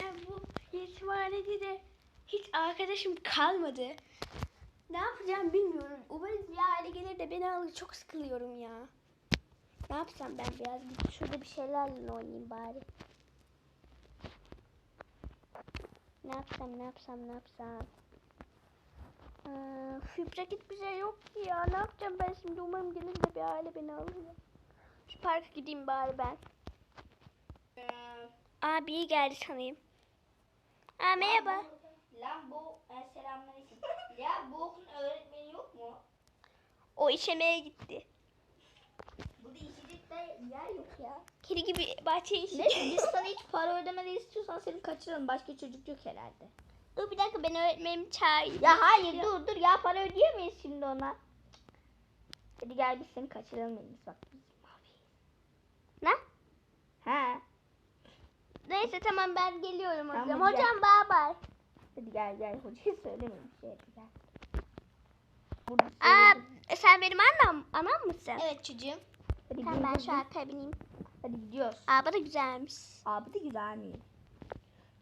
Zaten bu yetimhanede de hiç arkadaşım kalmadı. Ne yapacağım bilmiyorum. Umarım bir aile gelir de beni alır. Çok sıkılıyorum ya. Ne yapsam ben biraz gidip şurada bir şeylerle oynayayım bari. Ne yapsam ne yapsam ne yapsam. Aa, Fübrakit bize yok ki ya. Ne yapacağım ben şimdi? Umarım gelir de bir aile beni alır. Şu parka gideyim bari ben. Ee, Aa biri geldi sanayım. Aa merhaba. E, selamünaleyküm. ya bu okulun öğretmeni yok mu? O işemeye gitti. Burada işitip de yer yok ya. Kedi gibi bahçeye işi. Neyse biz sana hiç para ödemeni istiyorsan seni kaçıralım. Başka çocuk yok herhalde. Dur bir dakika ben öğretmenimi çağırayım. Ya hayır dur dur ya para ödeyemeyiz şimdi ona. Hadi gel biz seni kaçıralım Elimiz bak. Ne? He. Neyse tamam ben geliyorum Tamam, hocam. hadi hocam bye bye. Hadi gel gel hocaya söylemeyin bir şey gel. Aa sen benim annem, anam mısın? Evet çocuğum. Hadi Tamam ben şu arkaya bineyim. Hadi gidiyoruz. Aa bu da güzelmiş. Abi de güzel mi?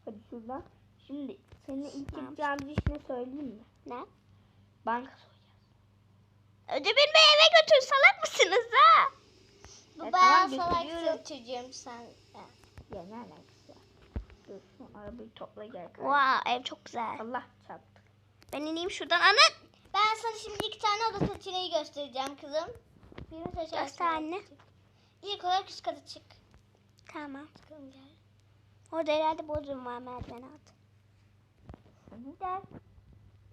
Hadi şuradan. Şimdi seninle ilk yapacağımız iş ne söyleyeyim mi? Ne? Banka soyacağız. Ödevimi eve götür salak mısınız ha? Bu Ya bayağı tamam, salaksın çocuğum sen. Ya ne alakası şu arabayı topla gel. Wow ev çok güzel. Allah çarptı. Ben ineyim şuradan ana. Ben sana şimdi iki tane oda seçeneği göstereceğim kızım. Birini seçersin. Göster anne. İlk olarak üst kata çık. Tamam. Bakalım gel. Orada herhalde bodrum var merdiven altı. Gel.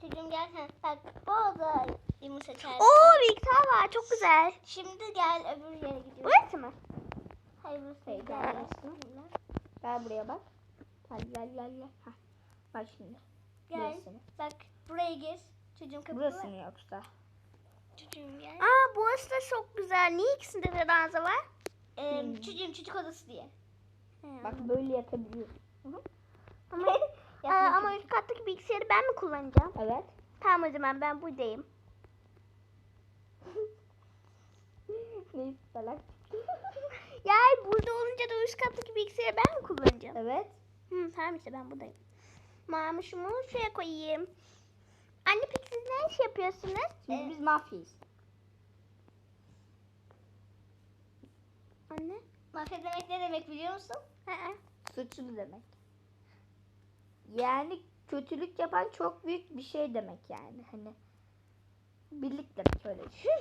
Çocuğum gel. Heh, bak bu odayı seçersin. Oo bilgisayar var çok güzel. Şimdi gel öbür yere gidiyoruz. Burası mı? Hayır burası değil. gel. Gel. Gel buraya bak. Gel. Hah. Bak şimdi. Gel. Burasını. Bak buraya gir. Çocuğum kapı Burası mı yoksa? Çocuğum gel. Aa burası da çok güzel. Niye ikisinde de ranza var? Ee, Hmm. Çocuğum çocuk odası diye. Bak böyle yatabiliyorsun. Ama, Aa, ama üst kattaki bilgisayarı ben mi kullanacağım? Evet. Tamam o zaman ben buradayım. Neyse salak. Ya burada olunca da üst kattaki bilgisayarı ben mi kullanacağım? Evet. Hı, tamam işte ben buradayım. Mamuşumu şuraya koyayım. Anne peki siz ne iş yapıyorsunuz? Şimdi Evet. biz mafyayız. Anne? Mafya demek ne demek biliyor musun? Hı hı. Suçlu demek. Yani kötülük yapan çok büyük bir şey demek yani. Hani birlik demek öyle. düşün.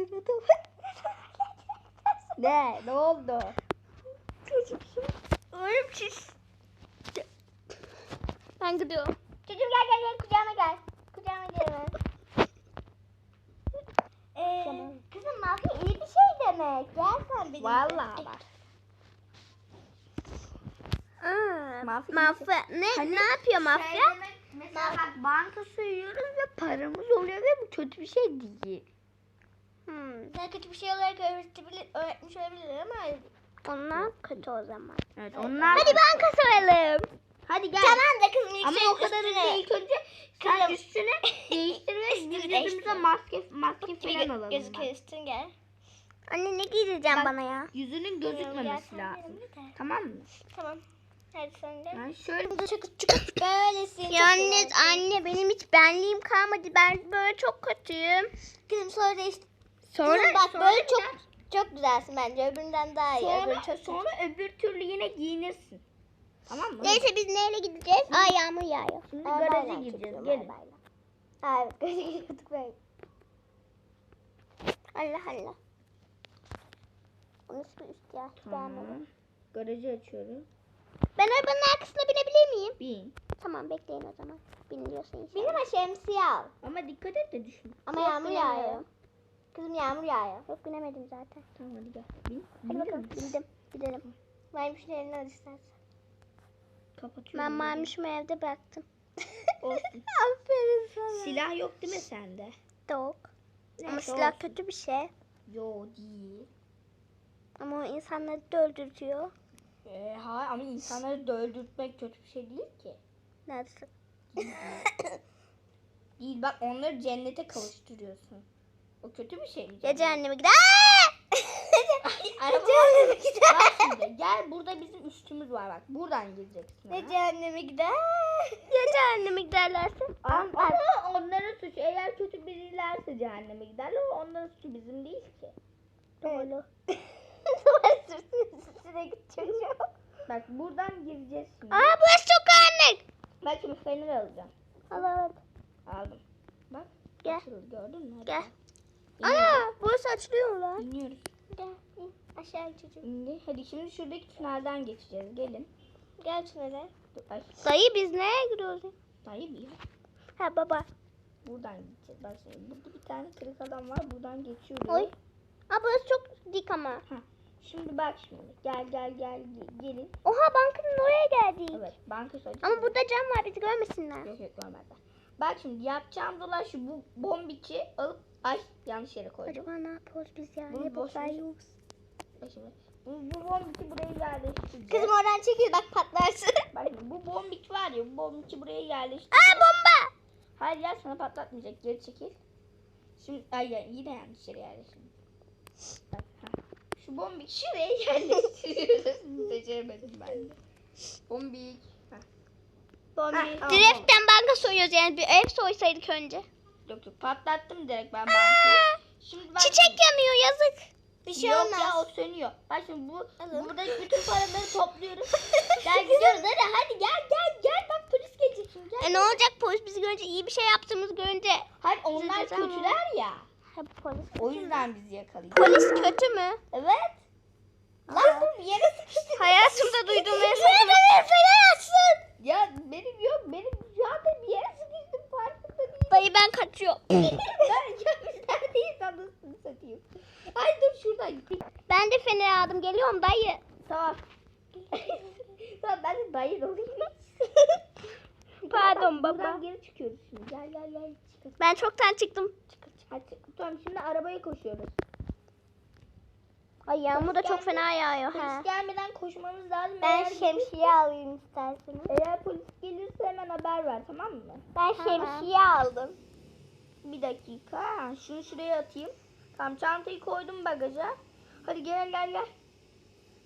Bak. ne? Ne oldu? Çocuk şu. Ölüm çiz. Ben gidiyorum. Çocuğum gel gel gel kucağıma gel. Kucağıma gel hemen. Ee, Tamam. Kızım mafya iyi bir şey demek. Gel sen benimle. Vallahi bak. Aa, Mafya- mafya. Ne, Hani ne yapıyor mafya? Şey demek, mesela bak banka soyuyoruz ve paramız oluyor ve bu kötü bir şey değil. Sen kötü bir şey olarak öğretebilir, öğretmiş olabilir ama onlar kötü o zaman. Evet onlar. Hadi banka soyalım. Hadi gel. Tamam da kızım Ama o kadar üstüne. ilk önce sen üstüne değiştir ve biz Üstünü yüzümüze maske maske falan alalım. bak. üstün gel. Anne ne giydireceğim Bak. bana ya? Yüzünün gözükmemesi lazım. Tamam mı? Tamam. Hadi sen de. Yani şöyle Burada çok çok böylesin. Ya çok anne, böylesin. anne benim hiç benliğim kalmadı. Ben böyle çok kötüyüm. Kızım sonra değiştir. Sonra Kızım bak sonra böyle çok çok güzelsin bence. Öbüründen daha iyi. sonra, Öbürü çok sonra öbür türlü yine giyinirsin. Tamam mı? Neyse biz neyle gideceğiz? Aa yağmur yağıyor. Şimdi Arabayla garaja gidiyorum, Gelin. arabayla. Ha evet. Garaja gidiyorduk böyle. Allah Allah. Bunu şu üst ya. Tamam. Garajı açıyorum. Ben arabanın arkasına binebilir miyim? Bin. Tamam bekleyin o zaman. İnşallah. Bir ama şemsiye al. Ama dikkat et de düşme. Ama yağmur yağıyor. Kızım yağmur yağıyor. Yok binemedim zaten. Tamam hadi gel. Bin. Hadi bakalım bindim. Gidelim. Maymuş elini al istersen. Kapatıyorum. Ben maymışımı evde bıraktım. Olsun. Aferin sana. Silah yok değil mi sende? Yok. Ama Neyse, silah olsun. kötü bir şey. Yo değil. Ama o insanları da öldürtüyor. Ee, ha, ama insanları da öldürtmek kötü bir şey değil ki. Nerede? Değil bak onları cennete kavuşturuyorsun. O kötü bir şey mi? Ya cehenneme gider. Araba cehenneme gider. Bak şimdi gel burada bizim üstümüz var bak. Buradan gireceksin. Ya cehenneme gider. Ya cehenneme giderlerse? Ama onların suçu eğer kötü birilerse cehenneme giderler. Onların suçu bizim değil ki. Doğru. Sürsün üstüne git çocuğum. Bak buradan gireceğiz şimdi. Aa burası çok karanlık. Bak şimdi fener alacağım. Allah Aldım. Bak. Gel. gördün mü? Gel. Ana burası açılıyor lan. İniyoruz. Aşağı çocuğum. İndi. Hadi şimdi şuradaki tünelden geçeceğiz. Gelin. Gel tünele. Ay, Dayı biz nereye gidiyoruz? dayı bir. Ha baba. Buradan gideceğiz. Bak şimdi burada bir tane kırık adam var. Buradan geçiyoruz. Oy. Aa burası çok dik ama. Şimdi bak şimdi. Gel gel gel ge- gelin. Oha bankanın oraya geldik. Evet banka soyacağız. Ama burada cam var bizi görmesinler. Yok yok görmezler. Bak şimdi yapacağımız olay şu bu bombiçi alıp ay yanlış yere koydum. Acaba ne yapıyoruz biz ya? Bunu Ne boş boklar ver. yiyoruz? Şimdi. Bu, bu bombiçi buraya yerleştireceğiz. Kızım oradan çekil bak patlarsın. Bak bu bombiç var ya bu bombiçi buraya Aa yerleştireceğiz. bomba. Hayır ya sana patlatmayacak. Geri çekil. Şimdi ay ya, yine yanlış yere yerleştirdim. Bak ha. Şu bombik şuraya yerleştiriyoruz. Beceremedim ben de. Bombik. Bomba. Ha, tamam, Direkten banka soyuyoruz yani bir ev soysaydık önce. Yok yok patlattım direkt ben bankayı. Şimdi bak Çiçek yanıyor yazık. Bir şey Yok olmaz. ya o sönüyor. Bak şimdi bu Alın. buradaki bütün paraları topluyoruz. gel gidiyoruz hadi hadi gel gel gel bak polis gelecek şimdi gel. E ne olacak polis bizi görünce iyi bir şey yaptığımızı görünce. Hayır onlar kötüler ya. Ha, polis. O yüzden bizi yakalayacak. Polis kötü mü? Evet. Lan dur yere sıkıştın. Hayatımda duyduğum en saçma. fener açsın. Ya benim yok benim anda bir yere. Dayı ben kaçıyorum. biz neredeyiz anasını satayım. Ay dur şuradan. ben de fener aldım geliyorum dayı. Tamam. tamam ben de dayı olayım. Pardon baba. Buradan geri çıkıyoruz şimdi. Gel gel gel. Çıkın. Ben çoktan çıktım. Çıkın. Hadi çıkın. Tamam şimdi arabaya koşuyoruz. Ay yağmur da çok fena yağıyor Polis ha. gelmeden koşmamız lazım. Ben Eğer- şemsiye alayım isterseniz. Eğer polis gelirse hemen haber ver tamam mı? Ben şemsiye aldım. Bir dakika. Ha, Şunu şuraya atayım. Tamam çantayı koydum bagaja. Hadi gel gel gel.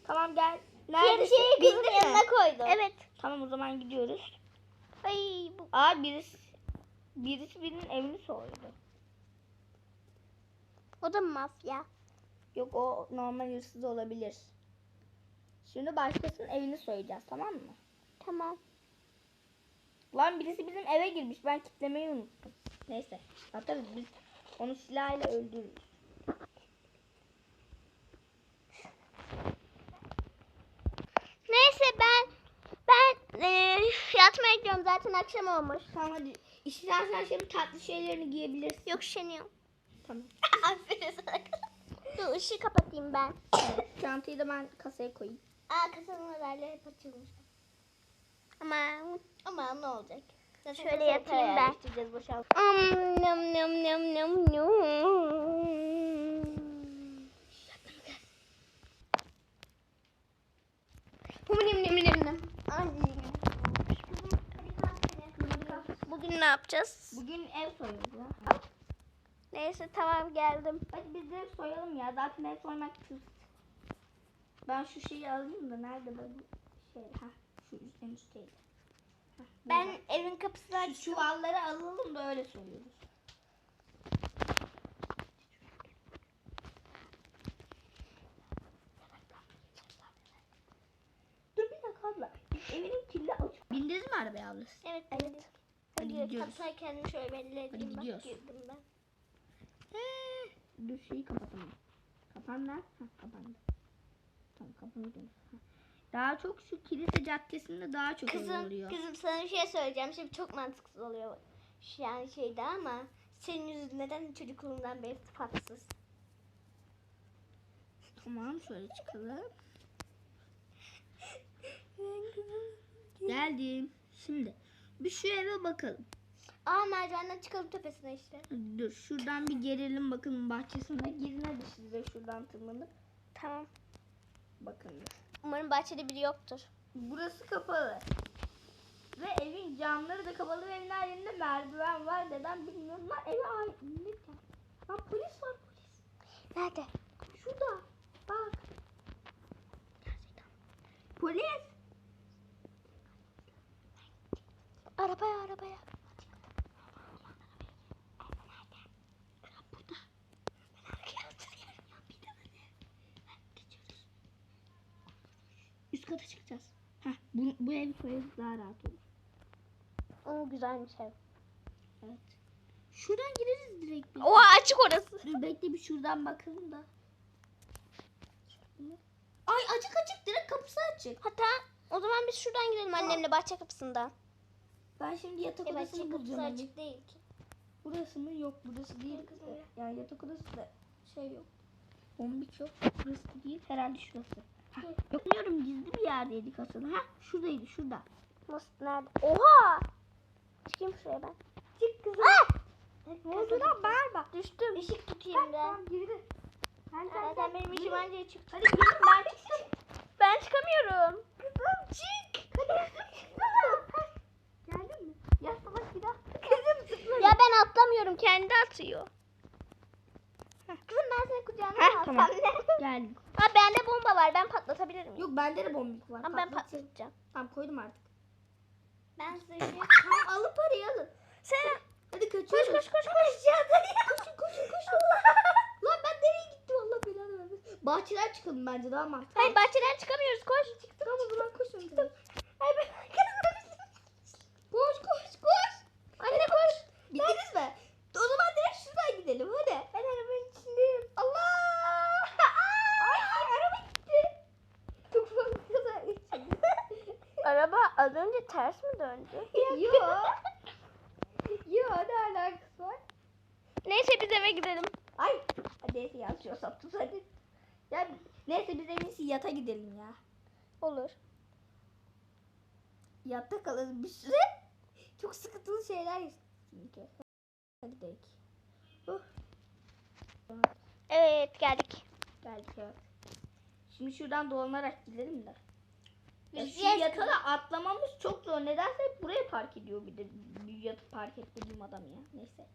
Tamam gel. Neredesin? Şemsiyeyi kızın yanına koydum. Evet. Tamam o zaman gidiyoruz. Ay bu. Aa birisi birisi birinin evini soydu. O da mafya? Yok o normal hırsız olabilir. Şimdi başkasının evini soyacağız tamam mı? Tamam. Lan birisi bizim eve girmiş. Ben kitlemeyi unuttum. Neyse. Atarız biz onu silahıyla öldürürüz. Neyse ben ben e, yatmaya gidiyorum zaten akşam olmuş. Tamam hadi. İstersen şimdi tatlı şeylerini giyebilirsin. Yok üşeniyorum. Tamam. Aferin sana. Dur ışığı kapatayım ben. Çantayı da ben kasaya koyayım. Aa kasanın haberleri hep açılmış. Ama ama ne olacak? Zaten Şöyle para ben. nam. Hum nim nim nim nim. Ay. Bugün ne yapacağız? Bugün ev soyuyoruz. Neyse tamam geldim. Hadi biz de soyalım ya. Zaten ev soymak tuz. Ben şu şeyi alayım da nerede böyle şey ha şu üstten üstteydi. Hah, Ben burada. evin kapısını Şu açtım. çuvalları alalım da öyle soyuyoruz. Dur bir dakika abla. Evinin kirli açık. Bindiniz mi arabaya abla? Evet evet. Hadi gidiyoruz. Kapıyı kendim şöyle belli edeyim. Bak, gidiyoruz. girdim ben. Dur şeyi kapatalım. Kapan lan. Hah kapandı. Tamam kapandı. Hah. Daha çok şu kilise caddesinde daha çok Kızım, oluyor. kızım sana bir şey söyleyeceğim. Şimdi çok mantıksız oluyor. Yani şeyde ama senin yüzünden neden çocukluğundan beri sıfatsız? Tamam şöyle çıkalım. Geldim. Şimdi bir şu eve bakalım. Aa merdivenden çıkalım tepesine işte. Dur şuradan bir gelelim bakalım bahçesine. Girin hadi siz de şuradan tırmanıp Tamam. bakın. Umarım bahçede biri yoktur. Burası kapalı. Ve evin camları da kapalı ve evin her yerinde merdiven var. Neden bilmiyorum. Lan eve ait. Lan polis var polis. Nerede? Şurada. Bak. Polis. Arabaya arabaya. Kata çıkacağız. Heh, bu, bu evi koyarız daha rahat olur. O güzelmiş ev. Evet. Şuradan gireriz direkt. Bir. Oha açık orası. Dur bekle bir şuradan bakalım da. Ay açık açık direkt kapısı açık. Hatta o zaman biz şuradan girelim annemle bahçe kapısından. Ben şimdi yatak Evet odasını bulacağım. hani. açık değil ki. Burası mı? Yok burası değil. Yani yatak odası da şey yok. Bombik yok. Burası değil. Herhalde şurası. Bilmiyorum gizli bir yerdeydik aslında. Ha şuradaydı şurada. Nasıl nerede? Oha! Çıkayım şuraya ben. Çık kızım. Ne oldu lan bağırma. Düştüm. Işık tutayım ben. Tamam girdi. Sen Zaten benim işim anca çıktı. Hadi girin ben çıktım. Ben çıkamıyorum. Kızım çık. Geldin mi? Ya salak bir daha. Kızım zıpla. Ya ben atlamıyorum kendi atıyor. Kızım ben seni kucağına alsam tamam. ne? Geldim. Ha bende bomba var ben patlatabilirim. Yok bende de bombik var. Ama ben patlatacağım. Tamam koydum artık. Ben size şey... Tamam alın parayı alın. Sen Hadi kaçıyoruz. koş koş koş koş. Koşun koşun koşun. Lan ben nereye gittim Allah belanı vermesin. Bahçeden çıkalım bence daha mantıklı. Hayır bahçeden çıkamıyoruz koş. Çıktım ama o zaman koşun. Çıktım. Hayır ben Koş koş koş. Anne koş. Gittiniz mi? O zaman direkt şuradan gidelim hadi. Ben arabanın içindeyim. Allah. Ay araba gitti. Çok fazla içinde. Araba az önce ters mi döndü? Yok. Yok ne alakası var? Neyse biz eve gidelim. Ay. Hadi neyse yazıyor saptım hadi. Ya neyse biz en iyisi yata gidelim ya. Olur. Yatta kalırız bir süre. Çok sıkıntılı şeyler yaşadık. Hadi gidelim. Uh. Evet geldik. Geldik evet. Şimdi şuradan dolanarak gidelim de. Ya Biz şu yatağa atlamamız çok zor. Nedense hep buraya park ediyor bir de. Yatıp park ettiğim adam ya. Neyse.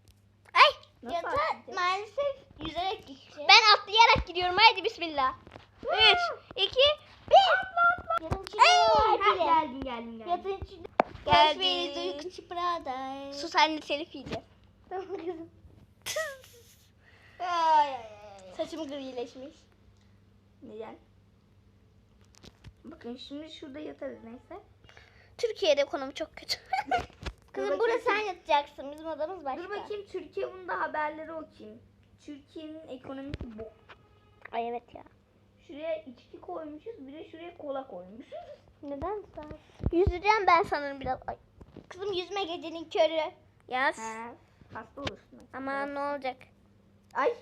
Ay Yatağa maalesef yüzerek gideceğiz. ben atlayarak gidiyorum haydi bismillah. 3, 2, 1. Yatın içinde geldin geldin geldin. Yatın içinde. Geldik. Duygu çıprada. Sus anne telif yiyeceğim. Tamam kızım. Ay ay ay. Saçım grileşmiş. Neden? Bakın şimdi şurada yatarız neyse. Türkiye'de konum çok kötü. Kızım burada sen yatacaksın. Bizim odamız başka. Dur bakayım Türkiye bunda haberleri okuyayım. Türkiye'nin ekonomisi bu. Ay evet ya. Şuraya içki koymuşuz bir de şuraya kola koymuşuz. Neden sen? Yüzeceğim ben sanırım biraz. Ay. Kızım yüzme gecenin körü. Yaz. He, hasta olursun. Ama ne olacak? Ay.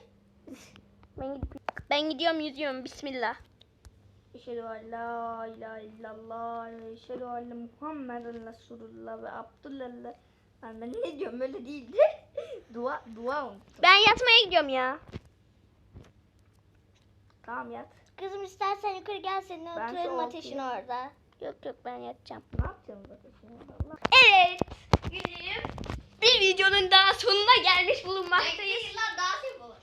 Ben gidip ben gidiyorum yüzüyorum bismillah. Eşhedü en la ilahe illallah ve eşhedü enne Muhammeden Resulullah ve Abdullah. Ben, ben ne diyorum öyle değildi. dua dua unuttum. Ben yatmaya gidiyorum ya. Tamam yat. Kızım istersen yukarı gel seninle Ben oturalım ateşin orada. Yok yok ben yatacağım. Ne yapacağım Allah. Evet. Gülüm. Bir videonun daha sonuna gelmiş bulunmaktayız. daha şey olur.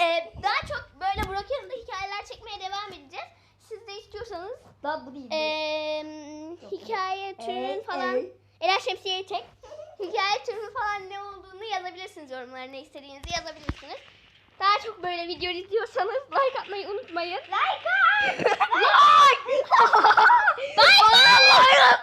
Ee, daha çok böyle Brokeren'da hikayeler de istiyorsanız daha bu değil. Ee, hikaye türünün evet, falan. Evet. Ela şemsiyeyi çek. hikaye türünün falan ne olduğunu yazabilirsiniz yorumlarına istediğinizi yazabilirsiniz. Daha çok böyle video izliyorsanız like atmayı unutmayın. Like at! like! like!